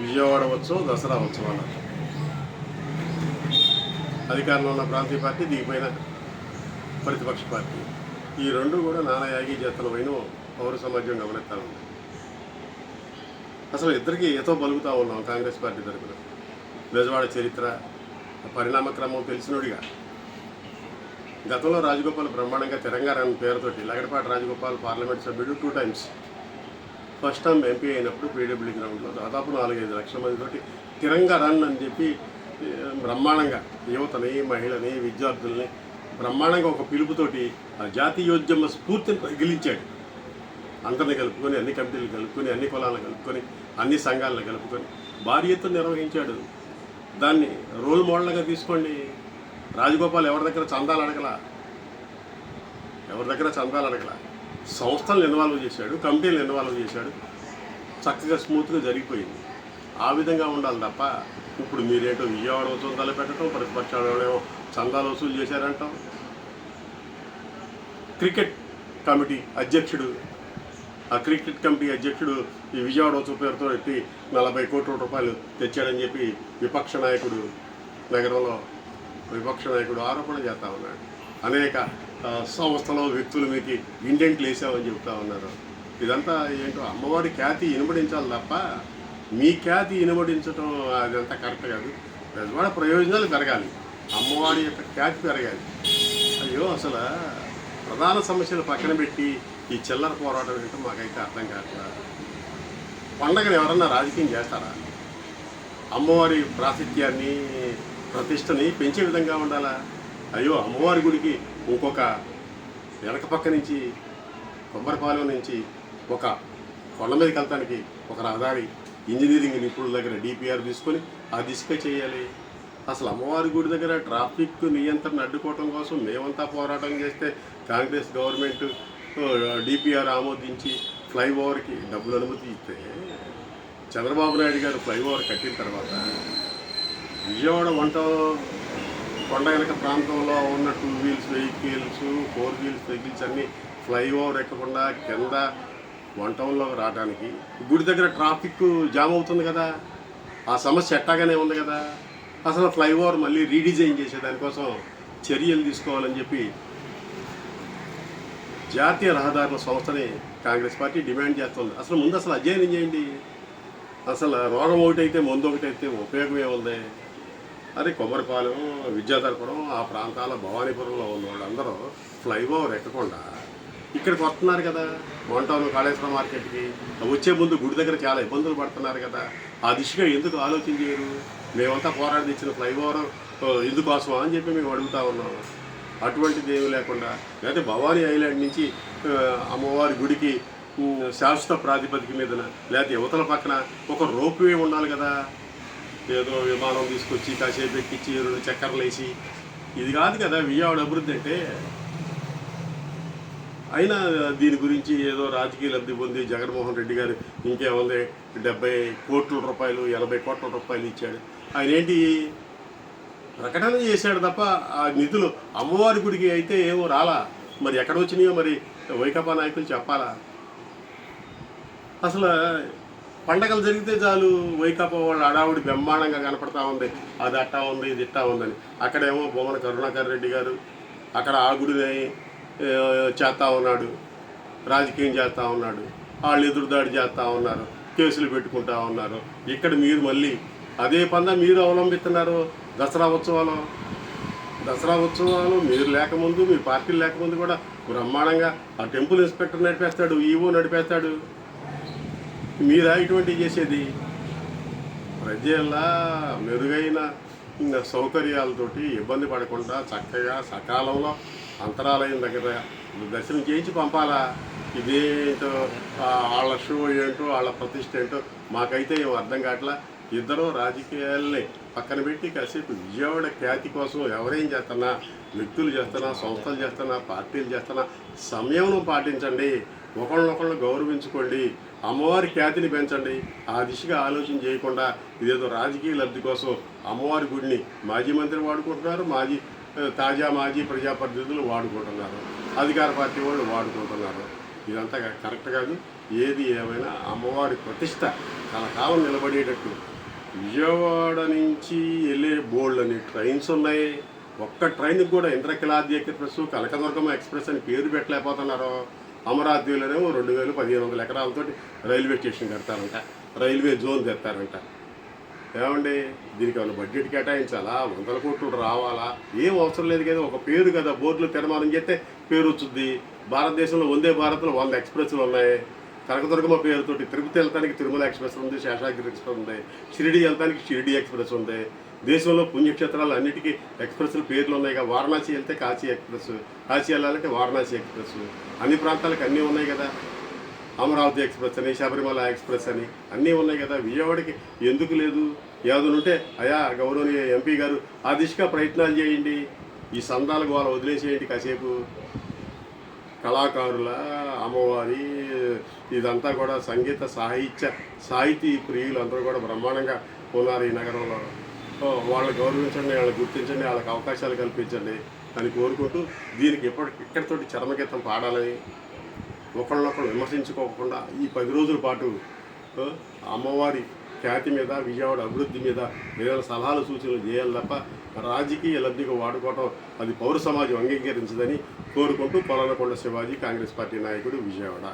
విజయవాడ ఉత్సవం దసరా ఉత్సవాలు. అధికారంలో ఉన్న ప్రాంతీయ పార్టీ దిగిపోయిన ప్రతిపక్ష పార్టీ. ఈ రెండు కూడా నానా యాగి చేతలమైన పౌర సమాజం గమనిస్తా ఉంది అసలు ఇద్దరికి ఏతో పలుకుతా ఉన్నాం కాంగ్రెస్ పార్టీ తరఫున బెజవాడ చరిత్ర పరిణామక్రమం తెలిసినోడిగా. గతంలో రాజగోపాల్ బ్రహ్మాండంగా తెలంగాణ పేరుతోటి లగడపాటి రాజగోపాల్ పార్లమెంట్ సభ్యుడు two times. First time MP అయినప్పుడు పీడబ్ల్యూ గ్రౌండ్లో దాదాపు నాలుగైదు లక్షల మందితోటి తిరంగా రన్ అని చెప్పి బ్రహ్మాండంగా యువతని మహిళని విద్యార్థుల్ని బ్రహ్మాండంగా ఒక పిలుపుతోటి ఆ జాతీయోద్యమ స్ఫూర్తిని రగిలించాడు అందరిని కలుపుకొని అన్ని కమిటీలు కలుపుకొని అన్ని కులాలను కలుపుకొని అన్ని సంఘాలను కలుపుకొని భారీ ఎత్తున నిర్వహించాడు. దాన్ని రోల్ మోడల్గా తీసుకోండి. రాజగోపాల్ ఎవరి దగ్గర చందాలు అడగల? ఎవరి దగ్గర చందాలు అడగల? సంస్థలను ఇన్వాల్వ్ చేశాడు కమిటీలు ఇన్వాల్వ్ చేశాడు. చక్కగా స్మూత్గా జరిగిపోయింది. ఆ విధంగా ఉండాలి తప్ప ఇప్పుడు మీరేటో విజయవాడ ఉత్సవం తలపెట్టడం ప్రతిపక్షాలేమో చందాలు వసూలు చేశారంటాం? క్రికెట్ కమిటీ అధ్యక్షుడు ఆ క్రికెట్ కమిటీ అధ్యక్షుడు ఈ విజయవాడ ఉత్సవ పేరుతో ఎత్తి నలభై కోట్ల రూపాయలు తెచ్చాడని చెప్పి విపక్ష నాయకుడు నగరంలో విపక్ష నాయకుడు ఆరోపణ చేస్తా ఉన్నాడు. అనేక సంస్థలో వ్యక్తుల మీకు ఇండెంట్లు వేసామని చెప్తా ఉన్నారు. ఇదంతా ఏంటో అమ్మవారి ఖ్యాతి ఇనుమడించాలి తప్ప మీ ఖ్యాతి ఇనుమడించడం అదంతా కరెక్ట్ కాదు. పెద్దవాడ ప్రయోజనాలు పెరగాలి. అమ్మవారి యొక్క ఖ్యాతి పెరగాలి. అయ్యో అసలు ప్రధాన సమస్యలు పక్కన పెట్టి ఈ చిల్లర పోరాటం ఏంటో మాకైతే అర్థం కావట్లేదు పండగను ఎవరన్నా రాజకీయం చేస్తారా? అమ్మవారి ప్రాశస్త్యాన్ని ప్రతిష్టని పెంచే విధంగా ఉండాలా? అయ్యో అమ్మవారి గుడికి ఇంకొక వెనక పక్క నుంచి కొబ్బరిపాలెం నుంచి ఒక కొండ మీదకి వెళ్తానికి ఒక రహదారి ఇంజనీరింగ్ నిపుణుల దగ్గర డిపిఆర్ తీసుకొని ఆ దిశగా చేయాలి. అసలు అమ్మవారి గుడి దగ్గర ట్రాఫిక్ నియంత్రణ అడ్డుకోవటం కోసం మేమంతా పోరాటం చేస్తే కాంగ్రెస్ గవర్నమెంట్ డిపిఆర్ ఆమోదించి ఫ్లైఓవర్కి డబ్బులు అనుమతి ఇస్తే చంద్రబాబు నాయుడు గారు ఫ్లైఓవర్ కట్టిన తర్వాత విజయవాడ వంట కొండ వెనక ప్రాంతంలో ఉన్న two wheels vehicles four wheels vehicles అన్నీ ఫ్లైఓవర్ ఎక్కకుండా కింద వన్ టౌన్లో రావడానికి. గుడి దగ్గర ట్రాఫిక్ జామ్ అవుతుంది కదా. ఆ సమస్య ఎట్టాగానే ఉంది కదా. అసలు ఫ్లైఓవర్ మళ్ళీ రీడిజైన్ చేసే దానికోసం చర్యలు తీసుకోవాలని చెప్పి జాతీయ రహదారుల సంస్థని కాంగ్రెస్ పార్టీ డిమాండ్ చేస్తుంది. అసలు ముందు అసలు అధ్యయనం చేయండి. అసలు రోగం ఒకటైతే మందు ఒకటైతే ఉపయోగం ఏముంది అదే కొమ్మరిపాలెం విద్యాధరపురం ఆ ప్రాంతాల భవానీపురంలో ఉన్న వాళ్ళందరూ ఫ్లైఓవర్ ఎక్కకుండా ఇక్కడికి వస్తున్నారు కదా. వంటలు కాళేశ్వరం మార్కెట్కి. వచ్చే ముందు గుడి దగ్గర చాలా ఇబ్బందులు పడుతున్నారు కదా. ఆ దిశగా ఎందుకు ఆలోచన చేయరు? మేమంతా పోరాడి తెచ్చిన ఫ్లైఓవర్ ఆ, అని చెప్పి మేము అడుగుతా ఉన్నాం అటువంటిది ఏమి లేకుండా లేకపోతే భవానీ ఐలాండ్ నుంచి అమ్మవారి గుడికి శాశ్వత ప్రాతిపదిక మీదన లేకపోతే యువతల పక్కన ఒక రోప్వే ఉండాలి కదా. ఏదో విమానం తీసుకొచ్చి కాసేపు ఎక్కించి రెండు చక్కర్లు వేసి ఇది కాదు కదా విజయవాడ అభివృద్ధి అంటే. అయినా దీని గురించి ఏదో రాజకీయ లబ్ధి పొంది జగన్మోహన్ రెడ్డి గారు ఇంకేముంది డెబ్బై కోట్ల రూపాయలు ఎనభై కోట్ల రూపాయలు ఇచ్చాడు. ఆయన ఏంటి? ప్రకటన చేశాడు తప్ప ఆ నిధులు అమ్మవారి గుడికి అయితే ఏమో రాలా? మరి ఎక్కడ వచ్చినాయో మరి వైకాపా నాయకులు చెప్పాలా? అసలు పండగలు జరిగితే చాలు వైకాపా వాళ్ళు అడావుడి బ్రహ్మాండంగా కనపడతా ఉంది. అది అట్టా ఉంది ఇది ఇట్టా ఉందని. అక్కడేమో బొమ్మన కరుణాకర్ రెడ్డి గారు అక్కడ ఆ చేస్తా ఉన్నాడు. రాజకీయం చేస్తూ ఉన్నాడు. వాళ్ళు ఎదురుదాడి చేస్తూ ఉన్నారు. కేసులు పెట్టుకుంటా ఉన్నారు. ఇక్కడ మీరు మళ్ళీ అదే పంద మీరు అవలంబిస్తున్నారు దసరా ఉత్సవాలు. దసరా ఉత్సవాలు మీరు లేకముందు మీ పార్టీలు లేకముందు కూడా బ్రహ్మాండంగా ఆ టెంపుల్ ఇన్స్పెక్టర్ నడిపేస్తాడు ఈవో నడిపేస్తాడు. మీరా ఇటువంటి చేసేది? ప్రజల మెరుగైన సౌకర్యాలతోటి ఇబ్బంది పడకుండా చక్కగా సకాలంలో అంతరాలయం దగ్గర దర్శనం చేయించి పంపాలా? ఇదేంటో వాళ్ళ షో ఏంటో వాళ్ళ ప్రతిష్ట ఏంటో మాకైతే ఏం అర్థం కావట్లా. ఇద్దరు రాజకీయాల్ని పక్కన పెట్టి కాసేపు విజయవాడ ఖ్యాతి కోసం ఎవరేం చేస్తున్నా వ్యక్తులు చేస్తున్నా సంస్థలు చేస్తున్నా పార్టీలు చేస్తున్నా సమయంను పాటించండి. ఒకళ్ళనొకళ్ళు గౌరవించుకోండి. అమ్మవారి ఖ్యాతిని పెంచండి. ఆ దిశగా ఆలోచన చేయకుండా ఇదేదో రాజకీయ లబ్ధి కోసం అమ్మవారి గుడిని మాజీ మంత్రి వాడుకుంటున్నారు మాజీ తాజా మాజీ ప్రజాప్రతినిధులు వాడుకుంటున్నారు అధికార పార్టీ వాళ్ళు వాడుకుంటున్నారు. ఇదంతా కరెక్ట్ కాదు. ఏది ఏమైనా అమ్మవారి ప్రతిష్ట కలకాలం నిలబడేటట్టు విజయవాడ నుంచి వెళ్ళే బోల్డ్ అని ట్రైన్స్ ఉన్నాయి. ఒక్క ట్రైన్కి కూడా ఇంద్రకిలాద్రి ఎక్స్ప్రెస్ కనకదుర్గమ్మ ఎక్స్ప్రెస్ అని పేరు పెట్టలేకపోతున్నారు. అమరావతిలోనేమో రెండు వేలు పదిహేను వందల ఎకరాలతో రైల్వే స్టేషన్ కడతారంట. రైల్వే జోన్ తెస్తారంట. ఏమండి? దీనికి ఏమైనా బడ్జెట్ కేటాయించాలా? వందల కోట్లు రావాలా? ఏం అవసరం లేదు కదా. ఒక పేరు కదా. బోర్డులో తెరమానం చేస్తే పేరు వచ్చుద్ది. భారతదేశంలో వందే భారత్లో వంద ఎక్స్ప్రెస్లు ఉన్నాయి. కనకదుర్గమ్మ పేరుతోటి తిరుపతి వెళ్తానికి తిరుమల ఎక్స్ప్రెస్ ఉంది శేషాగిరి ఎక్స్ప్రెస్ ఉంది షిరిడి వెళ్తానికి షిరిడి ఎక్స్ప్రెస్ ఉంది. దేశంలో పుణ్యక్షేత్రాలు అన్నిటికీ ఎక్స్ప్రెస్లు పేర్లు ఉన్నాయి. కదా వారణాసి వెళ్తే కాశీ ఎక్స్ప్రెస్ కాశీ వెళ్ళాలంటే వారణాసి ఎక్స్ప్రెస్. అన్ని ప్రాంతాలకు అన్నీ ఉన్నాయి కదా. అమరావతి ఎక్స్ప్రెస్ అని శబరిమల ఎక్స్ప్రెస్ అని అన్నీ ఉన్నాయి కదా. విజయవాడకి ఎందుకు లేదు? ఏదో ఉంటే అయా గౌరవనీయ ఎంపీ గారు ఆ దిశగా ప్రయత్నాలు చేయండి. ఈ సందాలకు వాళ్ళు వదిలేసేయండి కాసేపు. కళాకారుల అమ్మవారి ఇదంతా కూడా సంగీత సాహిత్య సాహితీ ప్రియులు అందరూ కూడా బ్రహ్మాండంగా ఉన్నారు ఈ నగరంలో. వాళ్ళని గౌరవించండి వాళ్ళని గుర్తించండి వాళ్ళకి అవకాశాలు కల్పించండి అని కోరుకుంటూ దీనికి ఎప్పటి ఇక్కడితోటి చర్మగీతం పాడాలని ఒకళ్ళనొకళ్ళు విమర్శించుకోకుండా ఈ పది రోజుల పాటు అమ్మవారి ఖ్యాతి మీద విజయవాడ అభివృద్ధి మీద ఏదైనా సలహాలు సూచనలు చేయాలి తప్ప రాజకీయ లబ్ధిగా వాడుకోవటం అది పౌర సమాజం అంగీకరించదని కోరుకుంటూ పొలనకొండ శివాజీ కాంగ్రెస్ పార్టీ నాయకుడు విజయవాడ.